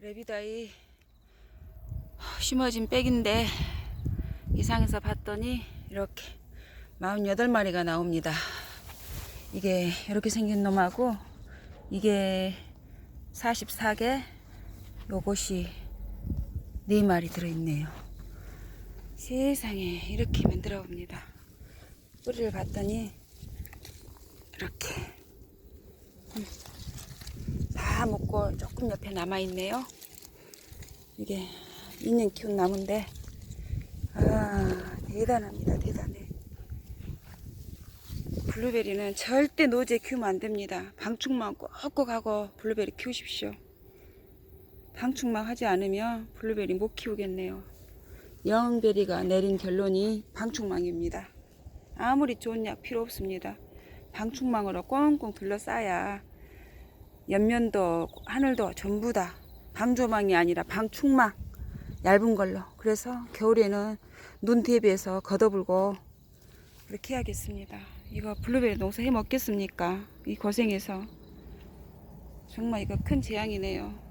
레비다이 심어진 백인데 이상해서 봤더니 이렇게 48마리가 나옵니다. 이게 이렇게 생긴 놈하고 이게 44개 요것이 4마리 들어있네요. 세상에 이렇게 만들어 봅니다. 뿌리를 봤더니 이렇게 음, 다 먹고 조금 옆에 남아 있네요. 이게 2년 키운 나무인데 아 대단합니다 대단해. 블루베리는 절대 노제 키우면 안 됩니다. 방충망 꼭꼭 하고 블루베리 키우십시오. 방충망 하지 않으면 블루베리 못 키우겠네요. 영베리가 내린 결론이 방충망입니다. 아무리 좋은 약 필요 없습니다. 방충망으로 꽁꽁 둘러싸야 옆면도 하늘도 전부 다 방조망이 아니라 방충망 얇은 걸로 그래서 겨울에는 눈 대비해서 걷어불고 그렇게 해야겠습니다. 이거 블루베리 농사 해 먹겠습니까? 이 고생해서 정말 이거 큰 재앙이네요.